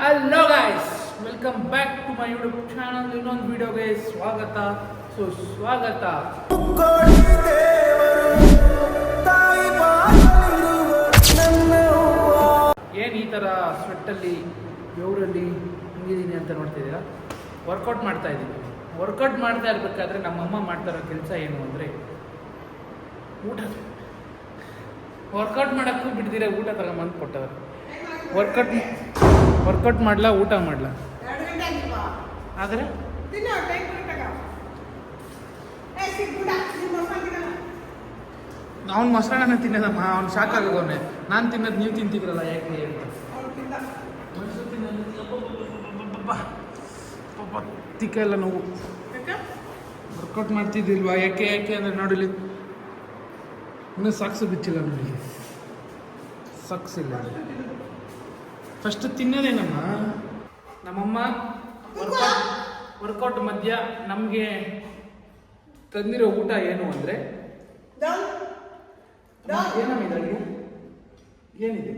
Hello guys welcome back to my YouTube channel ಇನ್ನೊಂದು ವಿಡಿಯೋಗೆ ಸ್ವಾಗತ. ಸುಸ್ವಾಗತ ಏನು ಈ ಥರ ಸ್ವೆಟ್ಟಲ್ಲಿ ಬೆವರಲ್ಲಿ ಹಿಂಗಿದ್ದೀನಿ ಅಂತ ನೋಡ್ತಿದ್ದೀರಾ? ವರ್ಕೌಟ್ ಮಾಡ್ತಾ ಇದ್ದೀನಿ. ವರ್ಕೌಟ್ ಮಾಡ್ತಾ ಇರಬೇಕಾದ್ರೆ ನಮ್ಮಮ್ಮ ಮಾಡ್ತಾ ಇರೋ ಕೆಲಸ ಏನು ಅಂದರೆ ಊಟ. ವರ್ಕೌಟ್ ಮಾಡೋಕ್ಕೂ ಬಿಡ್ದಿರ ಊಟ ತಗೊಂಬಂದು ಕೊಟ್ಟವ್ರು ವರ್ಕೌಟ್ ವರ್ಕೌಟ್ ಮಾಡ್ಲಾ ಊಟ ಮಾಡ್ಲಾ? ಆದರೆ? ಅವ್ನು ಮೊಸರನ್ನ ತಿನ್ನೋದಮ್ಮ ಅವ್ನು ಸಾಕಾಗೋನೆ ನಾನು ತಿನ್ನೋದು ನೀವು ತಿಂತಿದ್ರಲ್ಲ ಯಾಕೆ ತಿಕ್ಕ ಎಲ್ಲ ನೋವು. ವರ್ಕೌಟ್ ಮಾಡ್ತಿದ್ದಿಲ್ವಾ? ಯಾಕೆ ಯಾಕೆ ಅಂದರೆ ನೋಡಿಲಿ ಇನ್ನೂ ಸಾಕ್ಸು ಬಿಚ್ಚಿಲ್ಲ ನೋಡಿ ಸಾಕ್ಸ್ ಇಲ್ಲ ಫಸ್ಟ್ ತಿನ್ನೋದೇನಮ್ಮ ನಮ್ಮಮ್ಮ ವರ್ಕೌಟ್ ವರ್ಕೌಟ್ ಮಧ್ಯ ನಮಗೆ ತಂದಿರೋ ಊಟ ಏನು ಅಂದರೆ? ಏನಮ್ಮ ಇದ್ರಲ್ಲಿ? ಏನಿದೆ?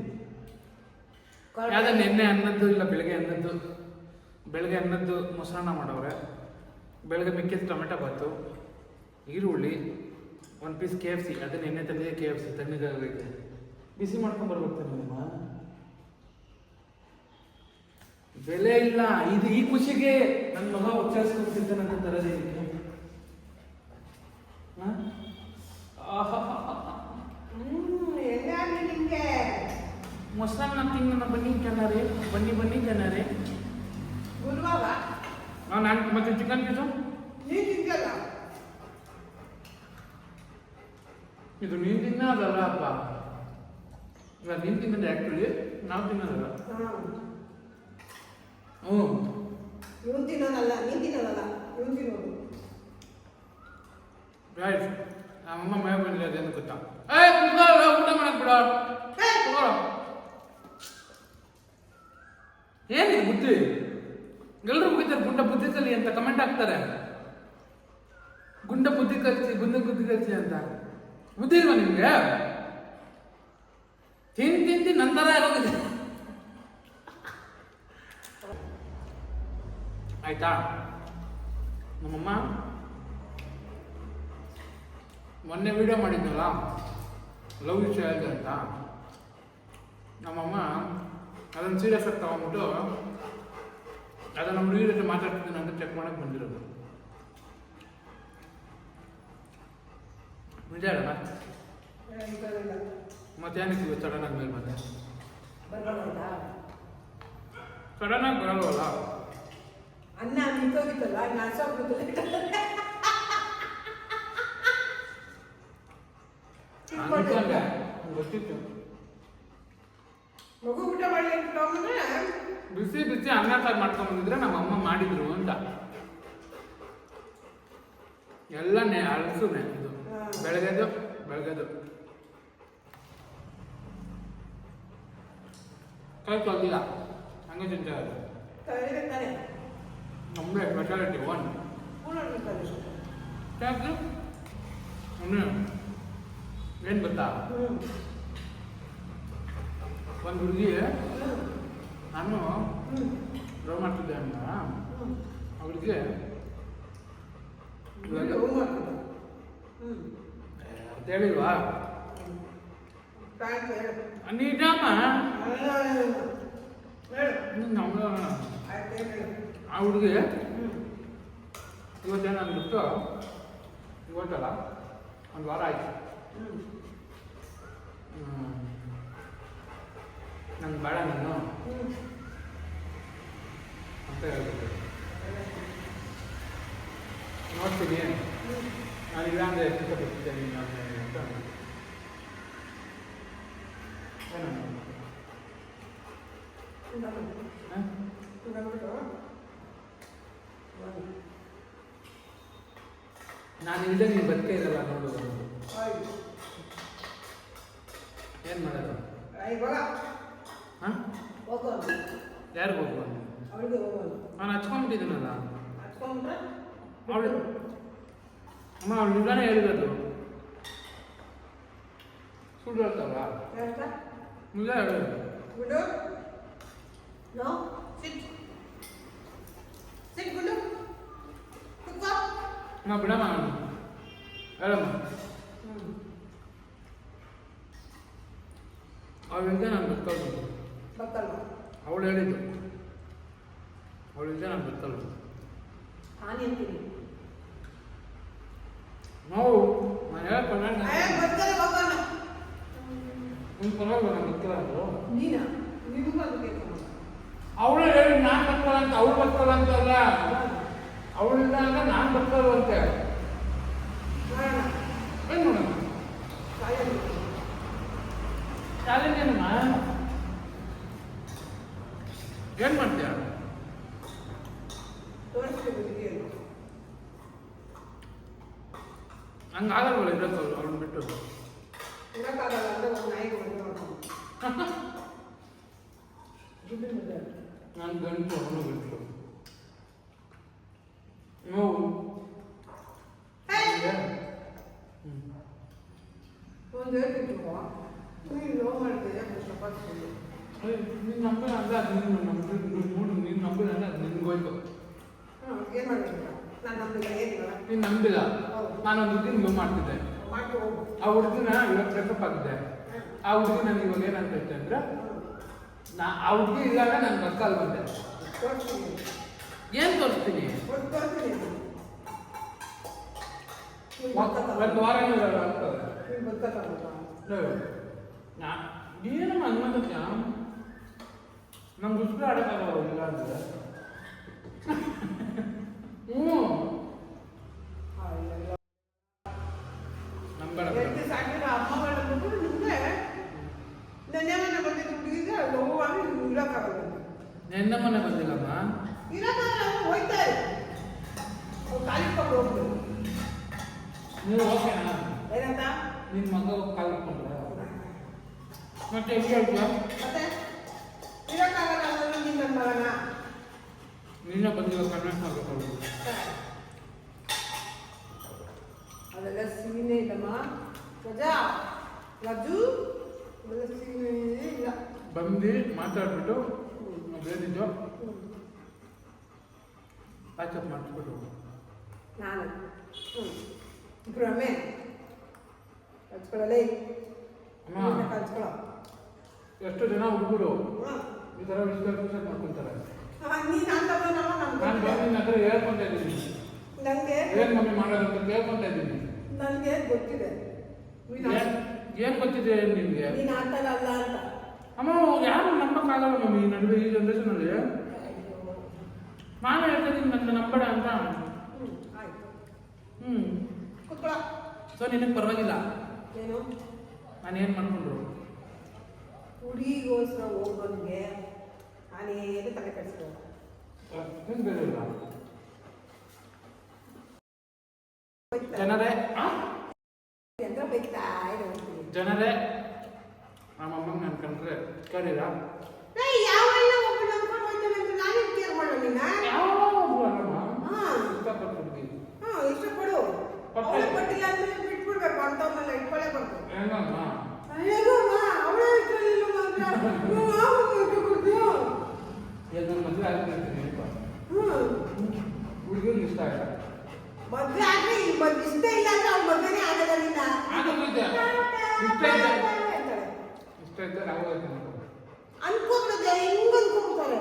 ಯಾವ್ದು ನಿನ್ನೆ ಅನ್ನದ್ದು ಇಲ್ಲ ಬೆಳಗ್ಗೆ ಅನ್ನದ್ದು? ಬೆಳಗ್ಗೆ ಅನ್ನದ್ದು ಮೊಸರನ್ನ ಮಾಡವ್ರೆ. ಬೆಳಗ್ಗೆ ಮಿಕ್ಕಿದ ಟೊಮೆಟೊ ಬಾತು ಈರುಳ್ಳಿ ಒಂದು ಪೀಸ್ ಕೆ ಎಫ್ ಸಿ ಅದು ನಿನ್ನೆ ತಂದಿದೆ ಕೆ ಎಫ್ ಸಿ ತಣ್ಣಗಾಗೈತೆ. ಬಿಸಿ ಮಾಡ್ಕೊಂಡು ಬರ್ಬೇಕು ನಿಮ್ಮ? ಬೆಲೆ ಇಲ್ಲ. ಇದು ಈ ಖುಷಿಗೆ ನನ್ನ ಮಗ ಉಚ್ಚಾರಿಸ್ಕೊಂತಿದ್ದಾನಂತ ಅಂತ ಆಗ್ಲಿ ನಿಂಗೆ. ಮೊಸರನ್ನ ತಿನ್ನ ಬನ್ನಿ ಜನರೇ ಬನ್ನಿ ಬನ್ನಿ ಜನರೇ. ಗುರುವಾರ? ನಾನು ಮತ್ತೆ ಚಿಕನ್ ಪೀಸು ನೀ ತಿಂದಲ್ಲ ಇದು ನೀನು ತಿನ್ನೋದಲ್ಲ ಅಪ್ಪ. ಇಲ್ಲ ನೀನು ತಿನ್ನೋದು ಆ್ಯಕ್ಚುಲಿ ನಾವು ತಿನ್ನೋದಲ್ಲ. ಹ್ಞೂ ಇವನು ತಿನ್ನೋನಲ್ಲ ನೀ ತಿನ್ನೋನಲ್ಲ ಇವನು ತಿನ್ನೋದು. ರೈಟ್ ನಮ್ಮಮ್ಮ ಮೇ ಬಂದಿಲ್ಲ ಅದೇನು ಗೊತ್ತಾ? ಏ ಕುತ್ಕೊಳ್ಳ ಊಟ ಮಾಡಕ್ ಬಿಡ. ಹೇ ತಗೋ ಏನಿದೆ ಬುದ್ಧಿ? ಎಲ್ಲರೂ ಮುಗಿತಾರೆ ಗುಂಡ ಬುದ್ಧಿ ಕಲಿ ಅಂತ ಕಮೆಂಟ್ ಹಾಕ್ತಾರೆ. ಗುಂಡ ಬುದ್ಧಿ ಕಲಿಸಿ ಗುಂಡ ಬುದ್ಧಿ ಕಲಿಸಿ ಅಂತ. ಬುದ್ಧಿ ಇಲ್ವಾ ನಿಮ್ಗೆ? ತಿನ್ ತಿನ್ ನಂತರ ಇರೋದಿಲ್ಲ ಆಯ್ತಾ ನಮ್ಮಮ್ಮ ಮೊನ್ನೆ ವಿಡಿಯೋ ಮಾಡಿದ್ನಲ್ಲ ಲವ್ ಯು ಇದೆ ಅಂತ. ನಮ್ಮಮ್ಮ ಅದನ್ನು ಸೀರಿಯಸ್ ಆಗಿ ತಗೊಂಡ್ಬಿಟ್ಟು ಅದು ನಮ್ಮ ಹುಡುಗಿ ಜೊತೆ ಮಾತಾಡ್ತಿದ್ದೀನಿ ಅಂತ ಚೆಕ್ ಮಾಡಕ್ಕೆ ಬಂದಿರೋದು. ನಿಜ ಹೇಳೋಣ ಮತ್ತೇನಿತ್ತು ಸಡನ್ ಆಗಿ ಮೇಲೆ ಮತ್ತೆ ಬರ್ಬಾರ್ದಾ ಸಡನ್ ಆಗಿ ಬರಲ್ವಲ್ಲ? ಅನ್ನ ನಿಂತೋಗಿತ್ತಲ್ಲ ನಂಗ್ ಗೊತ್ತಿತ್ತು. ಮಗು ಊಟ ಮಾಡಿ ಅಂತಂದ್ರೆ ಬಿಸಿ ಬಿಸಿ ಅನ್ನ ಸಾರು ಮಾಡ್ಕೊಂಡ್ ಬಂದಿದ್ರೆ ನಮ್ಮ ಅಮ್ಮ ಮಾಡಿದ್ರು ಅಂತ. ಎಲ್ಲ ನೆ ಅಳಸುನೆ ಇದು. ಬೆಳಗ್ಗೆದು ಬೆಳಗ್ಗೆದು ಕೈ ತೊಗಿಲ್ಲ ಹಂಗೆ ತಿಂತಾ ಇರೋದು ತಾನೆ ನಮ್ಮದೇ ಸ್ಪೆಷಾಲಿಟಿ ಒನ್ ಕೂಲರ್ ಯಾಕೆ ಒಮ್ಮೆ ಏನು ಗೊತ್ತಾ ಹ್ಞೂ ಒಂದು ಹುಡುಗಿ ನಾನು ಹ್ಞೂ ಡ್ರಾ ಮಾಡ್ತಿದ್ದೆ ಅಂತ ಹ್ಞೂ ಅವಳಿಗೆ ಇವಾಗ ಹ್ಞೂ ಮಾಡ್ಕೊಂಡು ಹ್ಞೂ ಅಂತ ಹೇಳಿಲ್ವಾ ಥ್ಯಾಂಕ್ ಹೇಳು ನಿಜಮ್ಮ ಹೇಳು ನಮ್ಮ ಆಯ್ತು ಹೇಳು ಆ ಹುಡುಗಿ ಹ್ಞೂ ಇವತ್ತೇನು ನಾನು ಬಿಟ್ಟು ಇವತ್ತಲ್ಲ, ಒಂದು ವಾರ ಆಯ್ತು. ಹ್ಞೂ ನಂಗೆ ಬೇಡ ನೀನು. ಹ್ಞೂ ಅಂತ ಹೇಳ್ಬಿಟ್ಟು. ನೋಡ್ತೀನಿ. ನಾನು ಇಲ್ಲ ಅಂದರೆ ಇಷ್ಟಪಡ್ತಿದ್ದೆ ನೀನು ಅಂತ ಅಂತ ಹ? ನಾನು ಬದುಕೇ ಇರಲ್ಲ ನೋಡು ಏನು ಮಾಡೋದು? ಹಾಂ ಯಾರಿಗೆ ಹೋಗ್ಬೋದು? ನಾನು ಹಚ್ಕೊಂಡ್ಬಿಟ್ಟಿದ್ದೀನಲ್ಲ. ಅವಳು ಅಮ್ಮ ಅವಳು ನಿಜಾನೇ ಹೇಳಿರೋದು. ಸುಳ್ಳು ಹೇಳ್ತಾವ ಹೇಳ್ತಾ? ನಿಜ ಹೇಳೋದು ಬಿಡು ನೋ ನಾ ಬಿಡಮ್ಮ ಹೇಳಮ್ಮ ಹ್ಮ್. ಅವಳಿಂದ ನಾನು ಬದುಕೋದು ಗೊತ್ತಲ್ವಾ ಅವಳು ಹೇಳಿದ್ದು ಅವಳಿಂದ ನಾನು ಬದುಕಲ್ಲ ಹಾನಿ ಅಂತೀನಿ ನಾವು ನಾನು ಹೇಳ್ಕೊಂಡ ಏ, ಗೊತ್ತಲ್ಲ ಹೋಗೋಣ. ನಿನ್ನ ಪರವಾಗಿಲ್ಲ ನಾನು ಬದುಕಲ್ಲ ಅಂದ್ರು ನೀನ ನಿಮಗೂ ಅದು ಬೇಕು ಅವಳು ಹೇಳಿ ನಾನು ಬದುಕಲ್ಲ ಅಂತ ಅವಳು ಬದುಕಲ್ಲ ಅಂತ ಅಲ್ಲ ಅವಳಿಂದ ಅಂದ್ರೆ ನಾನು ಬದುಕಲ್ವಂತೆ ಮಾಡೋಣ ಏನು ಮಾಡೋಣ ಕಾಯಲ್ಲಿ ಚಾಲೆಂಜ್ ಏನಮ್ಮ ಏನು ಮಾಡ್ತೀಯ? ತೋರಿಸ್ಬೇಕು ಹುಡುಗಿಯನ್ನು ಹಂಗೆ ಆಗಲ್ವಲ್ಲ ಇರೋದು ಅವ್ಳು ಅವ್ಳನ್ನ ಬಿಟ್ಟು. ಇರೋಕ್ಕಾಗಲ್ಲ ಅಂದ್ರೆ ಒಂದು ನಾಯಿಗೆ ಮದುವೆ ಮಾಡ್ಕೊಂಡು ದುಡ್ಡಿನ ಮದುವೆ ನಾನು ಗಂಟು ಅವನು ಗಂಟು ನೋವು ಏ, ಹ್ಞೂ ಒಂದು ಹೇಳ್ತಿದ್ರು ನೀನು ಲೋ ಮಾಡಿದೆ ಕಷ್ಟಪಡ್ತೀನಿ ನೀನು ನಂಬಿಲ್ಲ ಅಂದ್ರೆ ಅದು ನೀನು ನಂಬಿದ್ರೆ ಮೂಡು ನೀನು ನಂಬಿಲ್ಲ ಅಂದ್ರೆ ಅದು ನಿನ್ಗೋಯ್ತು ಹ್ಞೂ ಏನು ಮಾಡಿಲ್ಲ ನಾನು ನಮ್ಮಿಲ್ಲ ಏನಿಲ್ಲ ನೀನು ನಂಬಿಲ್ಲ ಹೌದು. ಒಂದು ಹುಡುಗಿನ ಲವ್ ಮಾಡ್ತಿದ್ದೆ. ಆ ಹುಡುಗಿನ ಇವಾಗ ಬ್ರೇಕಪ್ ಆಗಿದೆ. ಆ ಹುಡುಗಿ ನನಗೆ ಇವಾಗ ಏನಂತ ಅಂದ್ರೆ, ನಾ ಆ ಹುಡುಗಿ ಇಲ್ಲಾಗ ನಾನು ಬದುಕಲ್ ಬಂದೆ ಏನ್ ತೋರಿಸ್ತೀನಿ? ಒಂದು ನೀನು ವಾರ ಏನು ನೀನು ಹನುಮಂತ ನಮ್ಗೆ ಉಸಿರು ಆಡೋಕ್ಕಾಗಲ್ಲ ಇಲ್ಲ ಅಂದ್ರೆ. ಹ್ಞೂ ನಂಬೇಡ ಎಷ್ಟು ಸಾಕಿರೋ ಅಮ್ಮಗಳ ಮಕ್ಕಳು ನಿಮಗೆ ನೆನ್ನೆ ಮನೆ ಬಂದಿದ್ದು ಹುಡುಗಿಗೆ ನೋವಾಗಿ ನೀವು ಇರೋಕ್ಕಾಗಲ್ಲ ನಿನ್ನ ಮನೆ ಬಂದಿಲ್ಲಮ್ಮ ಇರೋಕ್ಕಾಗಲ್ಲ ಅವ್ರು ಹೋಯ್ತಾರೆ ಅವ್ರು ಕಾಲಿಟ್ಕೊಂಡು ಹೋಗ್ಬೋದು ನೀವು ಓಕೆನಾ ಏನಂತ ನಿನ್ನ ಮಗ ಹೋಗಿ ಕಾಲ್ ಇಟ್ಕೊಂಡ್ರೆ ಮತ್ತೆ ಹೆಂಗೆ ಹೇಳ್ತೀಯ ಮತ್ತೆ ಇರೋಕ್ಕಾಗಲ್ಲ ಅಂದ್ರೆ ನೀನು ನನ್ನ ಮಗನ ನಿನ್ನ ಬಂದಿಲ್ಲ ಕನ್ವೆನ್ಸ್ ಮಾಡ್ಬೇಕು ಅದೆಲ್ಲ ಸೀನೆ ಇಲ್ಲಮ್ಮ ರಜಾ ರಜು ಅದೆಲ್ಲ ಸೀನೆ ಇಲ್ಲ ಬಂದು ಮಾತಾಡ್ಬಿಟ್ಟು ಬೇದಿದ್ದು ಪ್ಯಾಚಪ್ ಮಾಡಿಸ್ಬಿಟ್ಟು ನಾನು ಹ್ಞೂ ಅಮ್ಮ ಹಚ್ಕೊಳ್ಳೋ ಎಷ್ಟು ಜನ ಹುಡುಗರು. ಈ ಥರ ವಿಶ್ಲೇಷಣೆ ಮಾಡ್ಕೊಂತಾರೆ ನೀನು ಅಂತವನಲ್ಲ ನಾನು ನಮ್ಗೆ ಬಂದು ನಿನ್ನ ಹತ್ರ ಹೇಳ್ಕೊಂತ ಇದ್ದೀನಿ. ನನಗೆ ಏನು ಮಮ್ಮಿ ಮಾಡೋದು ಅಂತ ಕೇಳ್ಕೊಂತ ಇದ್ದೀನಿ. ನನಗೆ ಗೊತ್ತಿದೆ. ಏನ್ ಗೊತ್ತಿದೆ ನಿಮಗೆ ನೀನು ಆ ಥರ ಅಲ್ಲ ಅಂತ. ಅಮ್ಮ ಯಾರು ನಂಬಕ್ಕಾಗಲ್ಲ ಮಮ್ಮಿ? ಈ ನಡುವೆ ಈ ಜನ್ರೇಷನಲ್ಲಿ? ನಾನು ಹೇಳ್ತೀನಿ ನನ್ನ ನಂಬಡ ಅಂತ. ಹ್ಞೂ ಸೊ ನಿನಗೆ ಪರವಾಗಿಲ್ಲ. ಏನು? ನಾನೇನು ಮಾಡ್ಕೊಂಡ್ರು? ಹುಡುಗಿಗೋಸ್ಕರ ಹೋಗೋನ್ಗೆ ನಾನೇನು ತಲೆ ಬೇರೆ ಜನರೇ? ಅಂತ ಬೈತಾ ಇರೋದು ಜನರೇ ನಮ್ಮಮ್ಮಂಗೆ ನಾನು ಕಂಡ್ರೆ ಕೇಳಿಲ್ಲ ಯಾವನ್ನ ಒಬ್ಬ ನಂಬ್ಕೊಂಡು ಅಂತ ನಾನು ಕೇರ್ ಮಾಡೋ ನೀನ? ಯಾವ ಅಲ್ಲಮ್ಮ. ಹಾ ಇಷ್ಟಪಡು ಅವಳು ಕೊಟ್ಟಿಲ್ಲ ಅಂದ್ರೆ ಬಿಟ್ಬಿಡ್ಬೇಕು ಅಂತವನ್ನೆಲ್ಲ ಇಟ್ಕೊಳ್ಳೇಬಾರ್ದು ಹೆಂಗಮ್ಮ ಅಯ್ಯೋ ಅವಳೇ ಇಟ್ಕೊಳ್ಳಿಲ್ಲ ಮಾತ್ರ ಈಗ ನನ್ನ ಮದುವೆ ಆಗ್ತೀನಿ ಹ್ಮ್ ಹುಡುಗಿಗೆ ಇಷ್ಟ ಇಲ್ಲ ಮದ್ವೆ ಆದ್ರೆ ಈ ಮದ್ವೆ ಇಷ್ಟ ಇಲ್ಲ ಅಂದ್ರೆ ಅವ್ಳ ಮದ್ವೆನೇ ಆಗಲ್ಲ ನಿನ್ನ. ಇಷ್ಟ. ಇಷ್ಟ ಇದ್ದರೆ ಆಗೋಯ್ತು ಅನ್ಕೋಬಿಡುತ್ತೆ ಹಿಂಗ್ ಅನ್ಕೋಬಿಡ್ತಾರೆ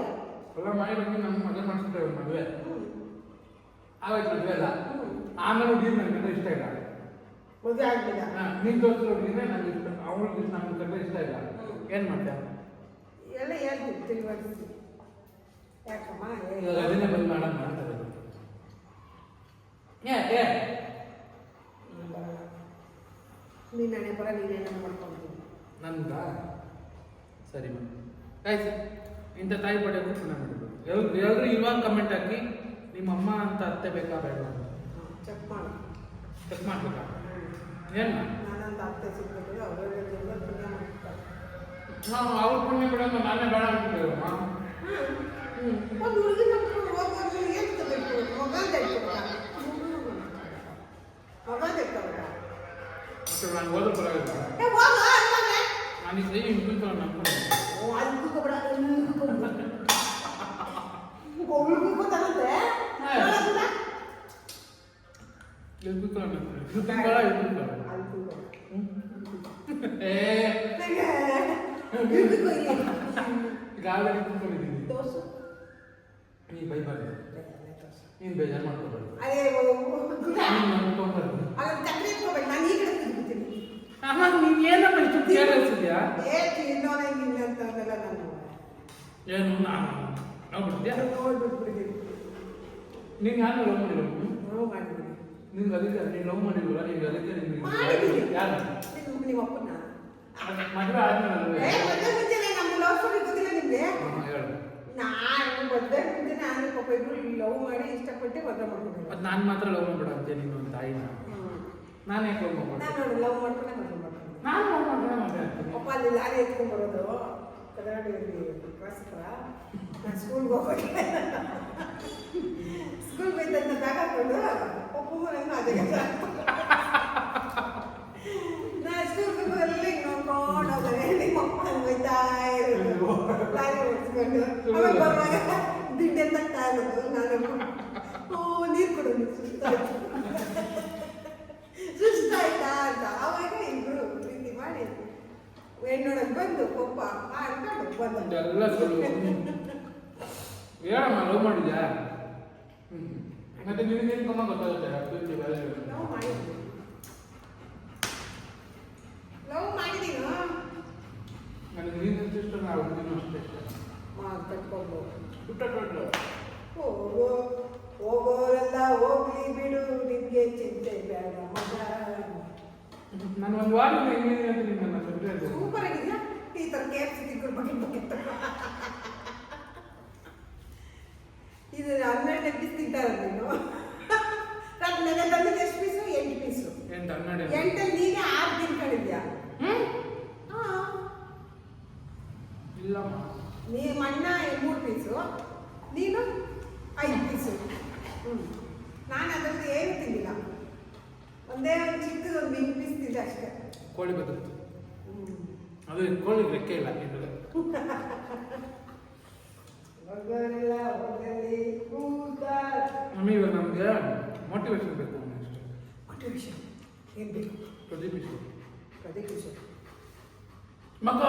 ಎಲ್ಲ ಮಾಡಿ ಬಂದು ನಮ್ಮ ಮದುವೆ ಮಾಡಿಸ್ತಾರೆ ಮದುವೆ. ಆಗೋಯ್ತು ಮದುವೆ ಅಲ್ಲ? ಆಮೇಲೆ ಹುಡುಗಿ ನನಗೆ ಇಷ್ಟ ಇಲ್ಲ. ಮದ್ವೆ ಆಗ್ಲಿಲ್ಲ. ನಿನ್ ದೋಸ್ತರ ಹುಡುಗಿನೇ ನನಗೆ ಇಷ್ಟ ಅವಳಿಗೆ ನಮ್ಮ ನಮ್ಗೆ ಕಂಡ್ರೆ ಇಷ್ಟ ಇಲ್ಲ. ಏನು ಮಾಡ್ತೀಯ? ಎಲ್ಲ ಏನು ತಿಳಿವಡಿಸಿ. ಯಾಕಮ್ಮ ಇವಾಗ ಅದನ್ನೇ ಬಂದು ಮಾಡೋಣ ಮಾಡ್ತಾರೆ ಏ ಏ. ನೀನ್ ನನಗೆ ಬರ ನೀನೇನೋ ಮಾಡ್ಕೊಂತೀನಿ ನನ್ಗ ಸರಿ ಮ್ಯಾಮ್ ಆಯ್ತು ಇಂಥ ತಾಯಿ ಪಡೆಯೋಕ್ಕೂ ಪುಣ್ಯ ಮಾಡಿದ್ರು ಎಲ್ ಎಲ್ಲರೂ ಇವಾಗ ಕಮೆಂಟ್ ಹಾಕಿ ನಿಮ್ಮ ಅಮ್ಮ ಅಂತ ಅತ್ತೆ ಬೇಕಾ ಬೇಡ ಚೆಕ್ ಮಾಡಿ. ಚೆಕ್ ಮಾಡ್ಬೇಕಾ? ಏನು? ನಾನಂತ ಅತ್ತೆ ಸಿಗ್ಬೇಕು ಅವರೇ ಎಲ್ಲ ಪುಣ್ಯ ಮಾಡ್ತಾರೆ ನಾವು ಅವ್ರ ಪುಣ್ಯ ಬಿಡೋದು ನಾನೇ ಬೇಡ ಅಂತಿದ್ದೇವಮ್ಮ ಒಂದು ಹುಡುಗಿ ಮಕ್ಕಳು ಹೋಗೋದು ಏನು ತಗೋಬೇಕು ಮೊಬೈಲ್ ತೆಗ್ದುಕೊಡ ಮೊಬೈಲ್ ಮತ್ತೆ ನಾನು ಓದೋ ಹೋಗ ಅಲ್ಲಾನೆ ನಾನು ಇಂಪ್ರೂವ್ ಅನ್ಕೊಂಡು ಓ ಅಲ್ಲಿ ಕೂತ್ಕೊಬೇಡ ಇಲ್ಲಿ ಕೂತ್ಕೊಬೇಡ ಅವಳು ಕೂತ್ಕೊತಾನಂತೆ ನೋಡೋದಿಲ್ಲ ಎಲ್ಲಿ ಕೂತ್ಕೊಳ್ಳೋಣ ಕೂತ್ಕೊಳ್ಳ ಎಲ್ಲಿ ಕೂತ್ಕೊಳ್ಳ ಅಲ್ಲಿ ಕೂತ್ಕೊ. ಏ ನಂಗೆ ಇರ್ಬೇಕು ಇಲ್ಲಿ. ಈಗ ಆಲ್ರೆಡಿ ಕೂತ್ಕೊಂಡಿದ್ದೀನಿ ತೋರ್ಸು. ನೀ ಬೈಬಾರ್ದು ಬೇಡ, ತೋರ್ಸು. ನೀನು ಬೇಜಾರು ಮಾಡ್ಕೋಬಾರ್ದು ಅದೇ ನೀನು ಅನ್ಕೊಂಬಾರ್ದು ಅಲ್ಲ ಚಕ್ರ ಎತ್ಕೋಬೇಕು ನಾನು ಈ ಕಡೆ ತಿರುಗ್ತೀನಿ ಅಮ್ಮ ನೀನು ಏನಮ್ಮ ಇಷ್ಟು ಕೇಳಿಸಿದ್ಯಾ ನಾನು ಏನು ನಾನು ನೋಡ್ಬಿಡ್ತೀಯಾ ನೋಡ್ಬಿಟ್ಬಿಟ್ಟಿದ್ದೀನಿ ನೀನು ಯಾರು ಲವ್ ಮಾಡಿರೋ ನಾವು ನಿನ್ಗೆ ಅದಕ್ಕೆ ನೀನು ಲವ್ ಮಾಡಿಲ್ವಲ್ಲ ನಿಮ್ಗೆ ಅದಕ್ಕೆ ನಿಮ್ಗೆ ಯಾರು? ನಿಮ್ಮ ಅಪ್ಪನ ಮದುವೆ ಆದ್ಮೇಲೆ ಮದುವೆ ಮುಂಚೆನೆ ನಮ್ಮ ಲವ್ ಸ್ಟೋರಿ ಗೊತ್ತಿಲ್ಲ ನಿಮಗೆ ನಾನು ಮದುವೆ ಮುಂಚೆ ನಾನು ಪಾಪ ಇಬ್ರು ಲವ್ ಮಾಡಿ ಇಷ್ಟಪಟ್ಟು ಮದುವೆ ಮಾಡ್ಕೊಂಡಿದ್ದೆ ಅದು ನಾನು ಮಾತ್ರ ಲವ್ ಮಾಡ್ಬಿಡಂತೆ ನಿನ್ನ ನೀನು ಒಂದು ತಾಯಿನ. ನಾನು ಯಾಕೆ ಲವ್ ಮಾಡ್ಬೇಡ ನಾನು ಲವ್ ಮಾಡ್ಕೊಂಡೆ ಮದುವೆ ಮಾಡ್ಕೊಂಡೆ ನಾನು ಲವ್ ಮಾಡ್ಬೇಡ ಮದುವೆ ಆಗ್ತೀನಿ. ಅಲ್ಲಿ ಲಾರಿ ಎತ್ಕೊಂಡ್ ಬರೋದು. ನಾನು ಸ್ಕೂಲ್ಗೆ ಹೋಗೋಕೆ. ಸ್ಕೂಲ್ ಬೈದಂತ ಬ್ಯಾಗ್ ಹಾಕೊಂಡು ಪಪ್ಪು ನನ್ನ ಅದೇ ನಾನು ಸ್ಕೂಲ್ ಬರೋದ್ರಲ್ಲಿ ನೋಡ್ಕೊಂಡು ಹೋದರೆ ನಿಮ್ಮ ಅಪ್ಪ ಹಂಗೆ ಬೈತಾ ಇರೋದು ಲಾರಿ ಓಡಿಸ್ಕೊಂಡು ಆಮೇಲೆ ಬರುವಾಗ ದಿಂಡೆ ತಗ್ತಾ ಇರೋದು ನಾನು ಓ ನೀರು ಕೊಡು ನೀರು ಸುಸ್ತಾಯ್ತು ಸುಸ್ತಾಯ್ತಾ ಅಂತ ಆವಾಗ ಇಬ್ರು ಪ್ರೀತಿ ಮಾಡಿ ಹೆಣ್ಣೊಳಗೆ ಬಂದು ಪಪ್ಪ ಮಾಡ್ಕೊಂಡು ಬಂದ ಎಲ್ಲ ಸುಳ್ಳು ಹೇಳಮ್ಮ ಲವ್ ಮಾಡಿದ್ಯಾ ಹ್ಮ್. ಮತ್ತೆ ನಿನಗೆ ಏನು ಕಮ್ಮ ಗೊತ್ತಾಗುತ್ತೆ? ಅಭಿವೃದ್ಧಿ ವ್ಯಾಲ್ಯೂ ಲವ್ ಮಾಡಿದ್ವಿ. ಲವ್ ಮಾಡಿದೀನು ನನಗೆ ನೀನು ಇಷ್ಟ ನಾವು ಹುಡುಗಿನೂ ಅಷ್ಟೇ ಇಷ್ಟ. ಕಟ್ಕೊಂಡು ಹೋಗೋ ಹೋಗೋರೆಲ್ಲ ಹೋಗ್ಲಿ ಬಿಡು ನಿಮಗೆ ಚಿಂತೆ ಬೇಡ ಮಗ. ನಾನು ಒಂದು ವಾರ ಹೆಂಗಿದೆ ಅಂತ ನಿನ್ನ ನನ್ನ ಸುದ್ದಿ ಅದು. ಸೂಪರ್ ಆಗಿದೆಯಾ ಈ ಥರ ಕೇರ್ ಬಗ್ಗೆ ಇದು ಹನ್ನೆರಡು ಪೀಸ್ ತಿಂತಾರೆ ನೀನು. ನಾನು ನನಗೆ ಬಂದಿದ್ದು ಎಷ್ಟು ಪೀಸು ಎಂಟು ಪೀಸು ಎಂಟು ಹನ್ನೆರಡು. ಎಂಟಲ್ಲಿ ನೀನೇ ಆರು ತಿನ್ಕೊಂಡಿದ್ಯಾ ಇಲ್ಲಮ್ಮ. ನೀ ಅಣ್ಣ ಮೂರು ಪೀಸು ನೀನು ಐದು ಪೀಸು ಹ್ಞೂ ನಾನು ಅದರಲ್ಲಿ ಏನು ತಿಂದಿಲ್ಲ. ಒಂದೇ ಒಂದು ಚಿಕ್ಕದು ಒಂದು ಎಂಟು ಪೀಸ್ ತಿಂದೆ ಅಷ್ಟೇ. ಕೋಳಿ ಬದುಕು ಅದು ಕೋಳಿ ರೆಕ್ಕೆ ಇಲ್ಲ ಇದ್ರಲ್ಲಿ ಮಗನೆಲ್ಲ ಹೊಲದಲ್ಲಿ ಕೂತ ನಮಗೆ ಇವಾಗ ನಮಗೆ ಮೋಟಿವೇಶನ್ ಬೇಕು ಅಷ್ಟೇ ಮೋಟಿವೇಶನ್ ಏನು ಬೇಕು ಪ್ರದೀಪ್ ಇಷ್ಟು ಪ್ರದೀಪ್ ವಿಷಯ ಮಗ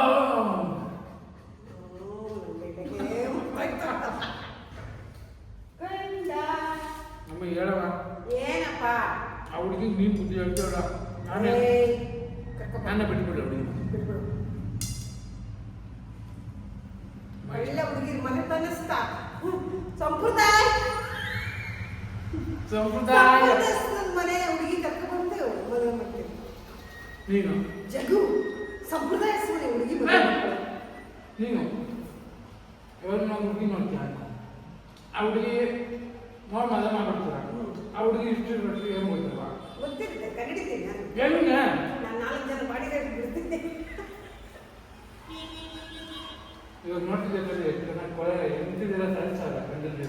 ಗಂಡ ನಮ್ಮ ಹೇಳವ ಏನಪ್ಪ ಆ ಹುಡುಗಿಗೆ ನೀನು ಬುದ್ಧಿ ಹೇಳ್ತಾಳ ನಾನೇ ಏಯ್, ಕರ್ಕೊಂಡ್ ಬಾ. ನಾನೇ ಬಿಟ್ಬಿಟ್ಟೆ ಹುಡುಗಿ ಬಿಟ್ಬಿಡು. ಒಳ್ಳೆ ಹುಡುಗಿರ್ ಮನೆ ತನಸ್ತಾ. ಸಂಪ್ರದಾಯ. ಸಂಪ್ರದಾಯ. ಮನೆ ಹುಡುಗಿ ಕರ್ಕ ಬಂದೆ ಮನೆ. ಮಾಡ್ತೀವಿ ನೀನು ಜಗು ಸಂಪ್ರದಾಯ ಮನೆ. ಹುಡುಗಿ. ನೀನು. ಇವಾಗ ನಾವು ಹುಡುಗಿ ನೋಡ್ತೀಯ? ಆ ಹುಡುಗಿ ನೋಡಿ ಮದುವೆ ಮಾಡ್ಬಿಡ್ತೀರ ಆ ಹುಡುಗಿ ಇಷ್ಟು ವರ್ಷ ಏನು ಹೋಗ್ತಲ್ಲ ಗೊತ್ತಿರುತ್ತೆ. ಕನ್ನಡಿತೀನಿ ನಾನು ಹೆಂಗೆ? ನಾನು ನಾಲ್ಕು ಜನ ಬಾಡಿಗೆ ಬಿಡ್ತೀನಿ. ಇವಾಗ ನೋಡ್ತಿದ್ದೆ ಎಷ್ಟು ಚೆನ್ನಾಗಿ ಕೊಳೆ ಎಂತಿದ್ದೀರ ಸರಿಸಾಗ ಗಂಡನ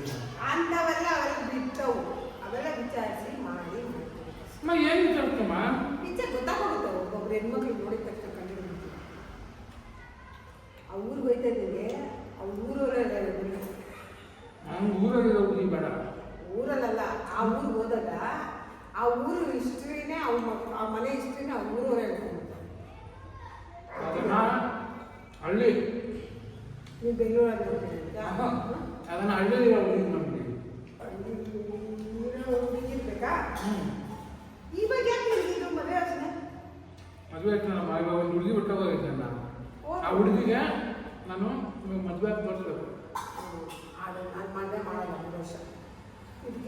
ಅಂಥವೆಲ್ಲ ಅವರಿಗೆ ಬಿಟ್ಟವು. ಅವೆಲ್ಲ ವಿಚಾರಿಸಿ ಮಾಡಿ ಅಮ್ಮ ಏನು ವಿಚಾರಿಸ್ತಮ್ಮ ವಿಚಾರ ಗೊತ್ತಾಗೋಗುತ್ತೆ ಒಬ್ಬೊಬ್ರು ಹೆಣ್ಮಕ್ಳು ನೋಡಿದ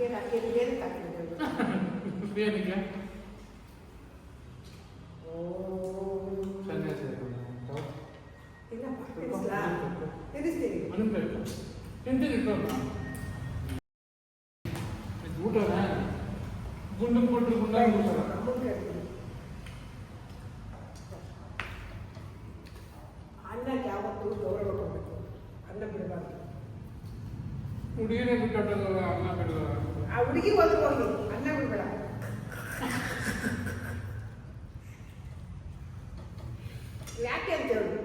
Gera, geri geri takılıyordu. Diyelim ya. Sen ne la. ಹುಡುಗಿ ಒಂದು ಹೋಗಿ ಅನ್ನ ಬಿಡಬೇಡ. ಯಾಕೆ ಅಂತ ಹೇಳಿ.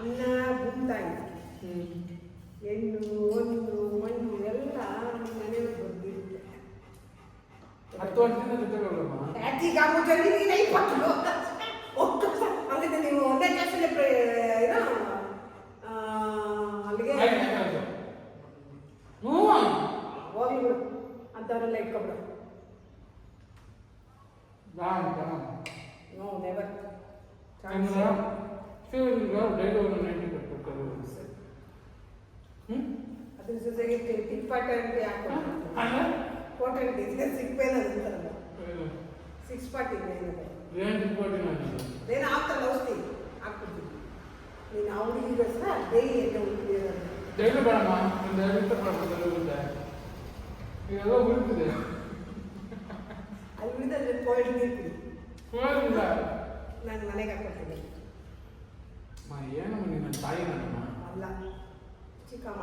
ಅನ್ನ ಗುಂತಾಗಿ ಹ್ಞೂ ಹೆಣ್ಣು ಒಂದು ಮಣ್ಣು ಎಲ್ಲ ನಮ್ಮ ಮನೆಯವ್ರು ಬಂದಿರುತ್ತೆ ಹತ್ತು ವರ್ಷದಿಂದ ಈಗ ನೀನು ಇಪ್ಪತ್ತು? ಒಟ್ಟು ನೀವು ಒಂದೇ ಕ್ಲಾಸಲ್ಲಿ ಏನೋ ಆ, ಅಲ್ಲಿಗೆ ಹ್ಞೂ ಹೋಗ್ಲಿ ಬಿಡು ಅಂಥವರೆಲ್ಲ ಇಟ್ಕೊಬಿಡು ನೋ ನೆವರ್ ಡೈಲಿ ಒಂದು ನೈಂಟಿ ಕಟ್ಬೇಕು ಹ್ಮ್ ಅದ್ರ ಜೊತೆಗೆ ಇಂಪಾರ್ಟೆಂಟ್ ಯಾಕೆ ಇಂಪಾರ್ಟೆಂಟ್ ಇದೆ ಸಿಕ್ ಪೇನ್ ಅಂತಾರಲ್ಲ ಸಿಕ್ಸ್ ಪಾರ್ಟಿ ಏನಿದೆ ಏನು ಇಂಪಾರ್ಟೆಂಟ್ ಅದೇನು ಆಗ್ತಲ್ಲ ಔಷಧಿ ಹಾಕ್ಬಿಡ್ತೀನಿ ನೀನು ಅವಳಿಗೋಸ್ಕರ ಡೈಲಿ ಎಲ್ಲ ಉಳಿದಿರೋದು ಡೈಲಿ ಬೇಡಮ್ಮ ಒಂದು ಎರಡು ಲೀಟರ್ ಮಾಡ್ಬೋದು ಉಳಿದೆ ಇದೆಲ್ಲ ಉಳಿತಿದೆ ಅಲ್ಲಿ ಉಳಿದ್ರೆ ಕೋಲ್ಡ್ ನೀರು ಕುಡಿ ಹೋಗಿಲ್ಲ ನಾನು ಮನೆಗೆ ಹಾಕೊಡ್ತೀನಿ ಮಾ ಏನಮ್ಮ ನಿನ್ನ ತಾಯಿ ನನ್ನಮ್ಮ ಅಲ್ಲ ಚಿಕ್ಕಮ್ಮ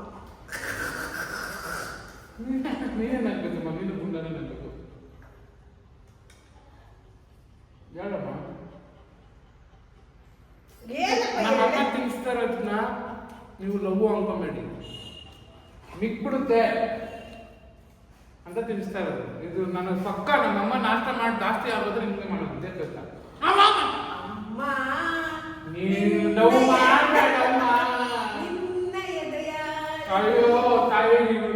ನೀನೇ ನಗ್ಬೇಕಮ್ಮ ನೀನು ಮುಂದೆನೇ ನಗ್ಬೇಕು ಹೇಳಮ್ಮ. ಏನಪ್ಪ ನಮ್ಮ ಅಮ್ಮ ಹೇಳಿದೆ? ತಿನ್ನಿಸ್ತಾ ಇರೋದನ್ನ ನೀವು ಲವ್ ಅನ್ಕೊಂಬೇಡಿ ಮಿಕ್ಬಿಡುತ್ತೆ ಅಂತ ತಿನ್ನಿಸ್ತಾ ಇರೋದು ಇದು ನನ್ನ ಪಕ್ಕ ನಮ್ಮಮ್ಮ ನಾಷ್ಟ ಮಾಡಿ ಜಾಸ್ತಿ ಆಗೋದ್ರೆ ನಿಮಗೆ ಮಾಡೋದು ಇದೇ ಕೆಲಸ. ಅಮ್ಮ! ನೀನು ಲವ್ ಮಾಡಬೇಡಮ್ಮ ನಿನ್ನ ಎದೆಯ? ಅಯ್ಯೋ ತಾಯಿ ನೀನು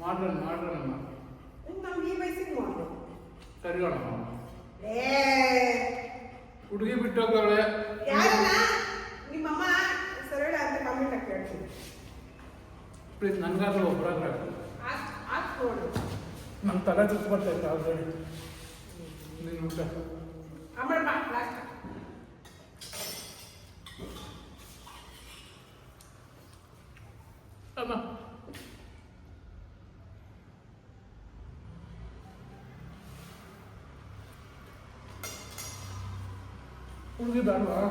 ಮಾಡ್ರನಮ್ಮ ನಮ್ಗೆ ಈ ವಯಸ್ಸಿಗೆ ಮಾಡು ಸರಿಗಳಮ್ಮ ಏ ಹುಡುಗಿ ಬಿಟ್ಟೋಗವಳೆ ಯಾರನ್ನ ನಿಮ್ಮಮ್ಮ ಸರಳ ಅಂತ ಕಮೆಂಟ್ ಹಾಕಿ ಹೇಳ್ತೀನಿ ಪ್ಲೀಸ್ ನನ್ಗಾದ್ರೂ ಒಬ್ಬರಾದ್ರೆ ಆತ್ ಆತ್ ನೋಡು ನನ್ನ ತಲೆ ಚುಚ್ಕೊಳ್ತೈತೆ ಆಲ್ರೆಡಿ ನೀನು ಊಟ ಅಮ್ಮ ಬಾ ಲಾಸ್ಟ್ ಅಮ್ಮ ಹುಡುಗಿ ಬೇಡವಾ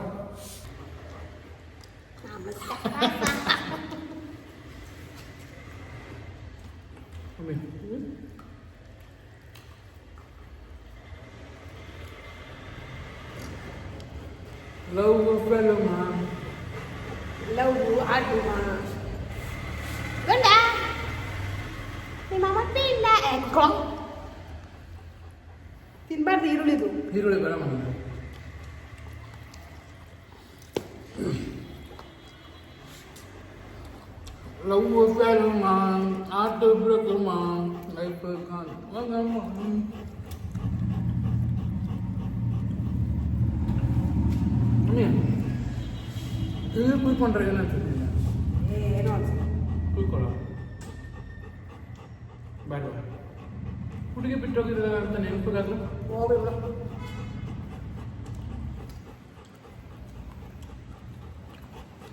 ಅಮ್ಮಿ ಲವ್ ಫೆಲಮ್ಮ ಲವ್ ಆಡು ಮಾ ಗಂಡ ನಿಮ್ಮ ಮತ್ತೆ ಇಲ್ಲ ಎಕ್ಕೋ ತಿನ್ಬಾರ್ದು ಈರುಳ್ಳಿದು ಈರುಳ್ಳಿ ಬೇಡಮ್ಮ ಲವ್ ಫೆಲಮ್ಮ ಆಟ ಬಿಡಕಮ್ಮ ಲೈಫ್ ಹೋಗಮ್ಮ ಅಮ್ಮಿ ಇಲ್ಲಿ ಕುಯ್ಕೊಂಡ್ರೆ ಏನಾಗ್ತದೆ ಏನೋ ಅನ್ಸುತ್ತೆ ಕುಯ್ಕೊಳ್ಳ ಬೇಡ ಹುಡುಗಿ ಬಿಟ್ಟೋಗಿದ್ರೆ ಅಂತ ನೆನಪಿಗಾದ್ರು ಹೋಗ್ಲಿ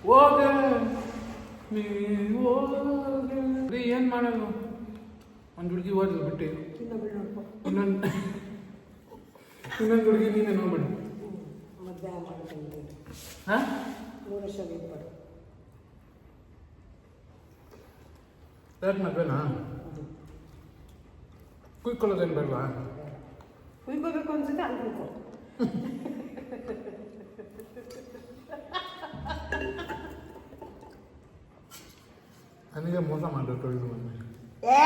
ಹೋಗ ನೀ ಹೋಗೆ ರೀ ಏನು ಮಾಡೋದು ಒಂದು ಹುಡುಗಿ ಓದ್ಲು ಬಿಟ್ಟು ಇನ್ನೊಬ್ಳು ನೋಡ್ಕೊ ಇನ್ನೊಂದು ಇನ್ನೊಂದು ಹುಡುಗಿ ನೀನೇ ನೋಡ್ಬಿಡು ಮದುವೆ ಮಾಡ್ಕೊಂಡು ಹಾಂ ಮೂರು ವರ್ಷ ವೇಟ್ ಮಾಡು ಯಾಕೆ ಮದ್ವೆನಾ ಕುಯ್ಕೊಳ್ಳೋದೇನು ಬೇಡವಾ ಕುಯ್ಕೋಬೇಕು ಅನ್ಸುತ್ತೆ ಅಲ್ಲಿ ಕುಯ್ಕೊ ನನಗೆ ಮೋಸ ಮಾಡಬೇಕು ಇದು ಒಂದು ಏ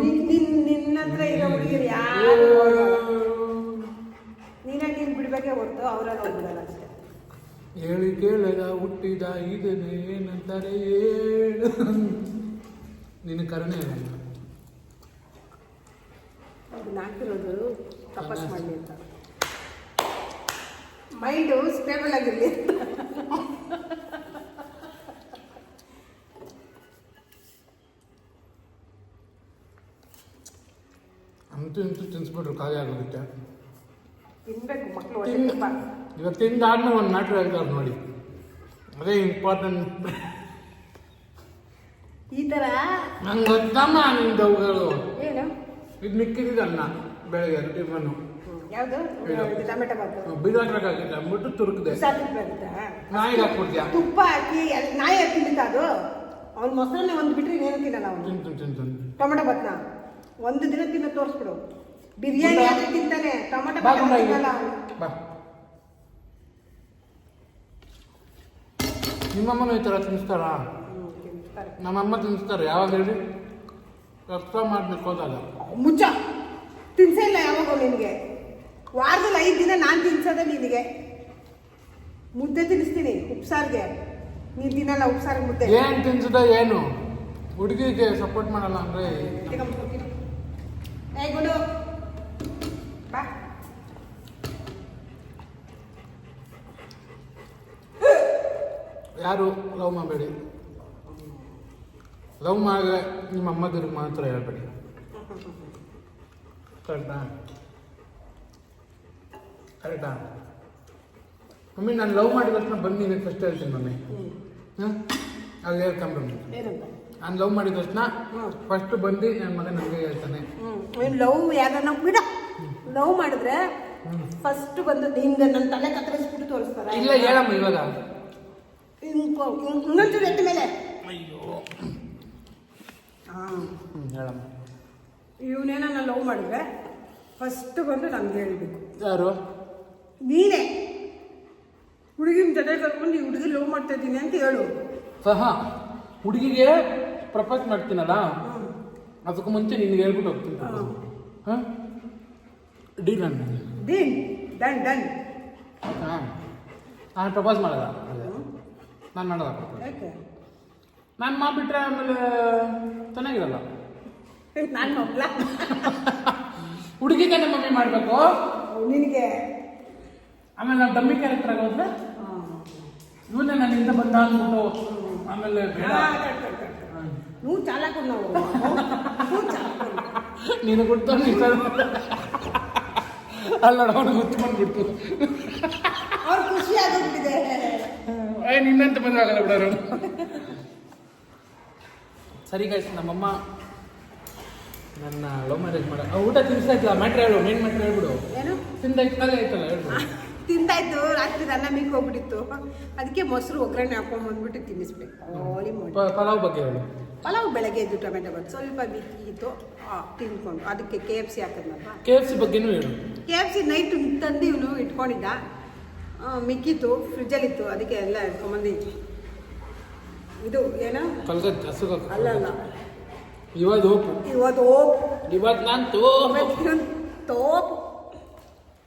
ನಿನ್ ನಿನ್ ನಿನ್ನ ಹತ್ರ ಇರೋ ಹುಡುಗಿರು ಯಾರು? ನೀನಾಗಿ ನೀನು ಬಿಡ್ಬೇಕೇ ಹೊರ್ತು ಅವರಲ್ಲಿ ಹೋಗ್ಬಿಡಲ್ಲ ಅಷ್ಟೇ. ಹೇಳಿ ಕೇಳದ ಹುಟ್ಟಿದ ಇದನ್ನೇ ಏನಂತಾರೆ ಹೇಳು. ನಿನ್ನ ಕರುಣೆ ಅಲ್ಲ ಅದನ್ನ ಹಾಕಿರೋದು ತಪಸ್ ಮಾಡಿ ಅಂತ. ಮೈಂಡು ಸ್ಟೇಬಲ್ ಆಗಿರಲಿ ಅಂತ. ಅಂತೂ ಇಂತೂ ತಿನ್ಸ್ಬಿಟ್ರು ಖಾಲಿ ಆಗೋಗುತ್ತೆ ತಿನ್ಬೇಕು ಮಕ್ಕಳು ತಿಂದಾದ್ಮೇಲೆ ಒಂದು ಮ್ಯಾಟ್ರ್ ಹೇಳ್ತಾರೆ ನೋಡಿ. ಅದೇ ಇಂಪಾರ್ಟೆಂಟ್ ಈ ಥರ ನಂಗೆ ಗೊತ್ತಮ್ಮ ನಿಮ್ದು ಏನು? ಇದು ಮಿಕ್ಕಿದ್ದು ಅನ್ನ ಬೆಳಗ್ಗೆ ಟಿಫನ್ನು ಯಾವುದು. ಟೊಮೆಟೊ ಬಾತು. ಬಿಡಾಕ್ಬೇಕಾಗಿತ್ತು ಅಂದ್ಬಿಟ್ಟು ತುರುಕ್ದೆ. ನಾಯಿಗೆ ಹಾಕ್ಬಿಡ್ತೀಯ? ತುಪ್ಪ ಹಾಕಿ ನಾಯಿ ಹಾಕಿ ಅದು? ಅವ್ನು ಮೊಸರನ್ನೇ ಒಂದು ಬಿಟ್ರೆ ಏನು ತಿನ್ನಲ್ಲ ಅವನು. ಟೊಮೆಟೊ ಬತ್ನ. ಒಂದು ದಿನ ತಿನ್ನ ತೋರಿಸ್ಬಿಡು. ಬಿರಿಯಾನಿ ಅದು ತಿಂತಾನೆ. ಟೊಮೆಟೊ ಬಾ ಪಲ್ಯ ಗುಂಡ ತಿನ್ನಲ್ಲ ನಿಮ್ಮಮ್ಮನೂ ಈ ಥರ ತಿನ್ನಿಸ್ತಾರಾ. ನಮ್ಮಮ್ಮ ತಿನ್ನಿಸ್ತಾರೆ ಯಾವಾಗ ಹೇಳಿ? ಕಷ್ಟ ಮಾಡ್ಲಿಕ್ಕೆ ಹೋದಾಗ. ಮುಚ್ಚ. ತಿನ್ಸೇ ಇಲ್ಲ ಯಾವಾಗ ನಿನಗೆ. ವಾರದಲ್ಲಿ ಐದು ದಿನ ನಾನು ತಿನ್ಸೋದೆ ನಿನಗೆ. ಮುದ್ದೆ ತಿನ್ನಿಸ್ತೀನಿ ಉಪ್ಸಾರಿಗೆ. ನೀನು ತಿನ್ನಲ್ಲ ಉಪ್ಸಾರಿಗೆ ಮುದ್ದೆ. ಏನು ತಿನ್ಸದ ಏನು? ಹುಡುಗಿಗೆ ಸಪೋರ್ಟ್ ಮಾಡಲ್ಲ ಅಂದ್ರೆ ಏ ಗುಡು. ಬಾ. ಯಾರು? ಲವ್ ಮಾಡಬೇಡಿ. ಲವ್ ಮಾಡಿದ್ರೆ ನಿಮ್ಮ ಅಮ್ಮದವ್ರಿಗೆ ಮಾತ್ರ ಹೇಳ್ಬೇಡಿ. ಕರೆಕ್ಟಾ ಕರೆಕ್ಟಾ? ಮಮ್ಮಿ ನಾನು ಲವ್ ಮಾಡಿದ ತಕ್ಷಣ ಬಂದು ನೀನು ಫಸ್ಟ್ ಹೇಳ್ತೀನಿ ಮಮ್ಮಿ. ಹಾಂ ಅಲ್ಲಿ ಹೇಳ್ಕೊಂಬ ಏನಂತ? ನಾನು ಲವ್ ಮಾಡಿದ ತಕ್ಷಣ. ಫಸ್ಟ್ ಬಂದು ನನ್ನ ಮಗ ನನಗೆ ಹೇಳ್ತಾನೆ. ಹ್ಞೂ ಲವ್ ಯಾರನ್ನ ಬಿಡ. ಲವ್ ಮಾಡಿದ್ರೆ ಫಸ್ಟ್ ಬಂದು ನಿಂಗೆ ನನ್ನ ತಲೆ ಕತ್ತರಿಸ್ಬಿಟ್ಟು ತೋರಿಸ್ತಾರೆ. ಇಲ್ಲ ಹೇಳಮ್ಮ ಇವಾಗ. ಇನ್ನೊಂಚೂರು ಎತ್ತ ಮೇಲೆ. ಅಯ್ಯೋ. ಹಾಂ. ಹ್ಞೂ ಹೇಳಮ್ಮ. ಇವನೇನ ಲವ್ ಮಾಡಿದ್ರೆ ಫಸ್ಟ್ ಬಂದು ನಮ್ಗೆ ಹೇಳಬೇಕು. ಯಾರು? ನೀನೇ. ಹುಡುಗಿನ ಜೊತೆ ಕರ್ಕೊಂಡು ಈ ಹುಡುಗಿ ಲವ್ ಮಾಡ್ತಾ ಇದ್ದೀನಿ ಅಂತ ಹೇಳು. ಸಹ ಹುಡುಗಿಗೆ ಪ್ರಪೋಸ್ ಮಾಡ್ತೀನಲ್ಲ? ಅದಕ್ಕೂ ಮುಂಚೆ ನಿನ್ಗೆ ಹೇಳ್ಬಿಟ್ಟು ಹೋಗ್ತೀನಿ. ಹಾಂ. ಡೀಲ್ ನಾನು ಡೀನ್. Done done. ಹಾಂ ನಾನು ಪ್ರಪೋಸ್ ಮಾಡಲ್ಲ ನಾನು ಯಾಕೆ? ನಾನು ಮಾಡಿಬಿಟ್ರೆ ಆಮೇಲೆ ಚೆನ್ನಾಗಿರಲ್ಲ. ನಾನು ಹುಡುಗಿಗೆ ನಮ್ಮ ಮಮ್ಮಿ ಮಾಡಬೇಕು. ನಿನಗೆ? ಆಮೇಲೆ ನಾನು ಡಮ್ಮಿ ಕ್ಯಾರೆಕ್ಟರ್ ಆಗೋದ್ರೆ ಇವನ್ನೇ ನಾನು ಹಿಂದೆ ಬಂದ ಅಂದ್ಬಿಟ್ಟು ಆಮೇಲೆ ಬೇಡ. ಚಾಲಕ ನೀನು ಗುರ್ತ ನೀನು. ಅಲ್ಲ ಅವನು ಅವ್ನಿಗೆ ಹುಚ್ಕೊಂಡ್ಬಿಡ್ತು ಅವ್ರು ಖುಷಿ ಆಗೋಗ್ಬಿಟ್ಟಿದೆ. ಏ ನಿನ್ನಂತ ಬಂದಾಗಲ್ಲ ಆಗಲ್ಲ ಬಿಡೋರು ಸರಿ ಗೈಸ್ ನಮ್ಮಮ್ಮ ನನ್ನ ಲವ್ ಮ್ಯಾರೇಜ್ ಮಾಡ ಊಟ ತಿನ್ಸಾಯ್ತಲ್ಲ ಮ್ಯಾಟ್ರ್ ಹೇಳು ಮೇನ್ ಮ್ಯಾಟ್ರ್ ಹೇಳ್ಬಿಡು. ಏನು? ತಿಂದಾಯ್ತಲ್ಲ ಆಯ್ತಲ್ಲ ಹೇಳ್ಬಿಡು. ತಿಂದಾಯ್ತು ರಾತ್ರಿ ಅನ್ನ ಮೀಕ್ ಹೋಗ್ಬಿಟ್ಟಿತ್ತು. ಅದಕ್ಕೆ ಮೊಸರು ಒಗ್ಗರಣೆ ಹಾಕೊಂಡ್ ಬಂದ್ಬಿಟ್ಟು ತಿನ್ನಿಸ್ಬೇಕು. ಪಲಾವ್ ಬಗ್ಗೆ ಪಲಾವ್ ಬೆಳಗ್ಗೆ ಎದ್ದು ಟೊಮೆಟೊ ಬಂದು ಸ್ವಲ್ಪ ಮಿಕ್ಕಿತ್ತು ಆ, ತಿನ್ಕೊಂಡು ಅದಕ್ಕೆ ಕೆ ಎಫ್ ಸಿ ಹಾಕಿದ್ನಲ್ಲ ಕೆ ಎಫ್ ಸಿ ಬಗ್ಗೆನೂ ಹೇಳು. ಕೆ ಎಫ್ ಸಿ ನೈಟ್ ತಂದು ಇವನು ಇಟ್ಕೊಂಡಿದ್ದ. ಮಿಕ್ಕಿತ್ತು ಫ್ರಿಜ್ಜಲ್ಲಿತ್ತು ಅದಕ್ಕೆ ಎಲ್ಲ ಇಟ್ಕೊಂಬಂದು ಇದು ಏನೋ? ಅಲ್ಲ ಅಲ್ಲ. ಇವತ್ತು ಹೋಪು ಇವತ್ತು ಇವತ್ತು ನಾನು ತೋಪು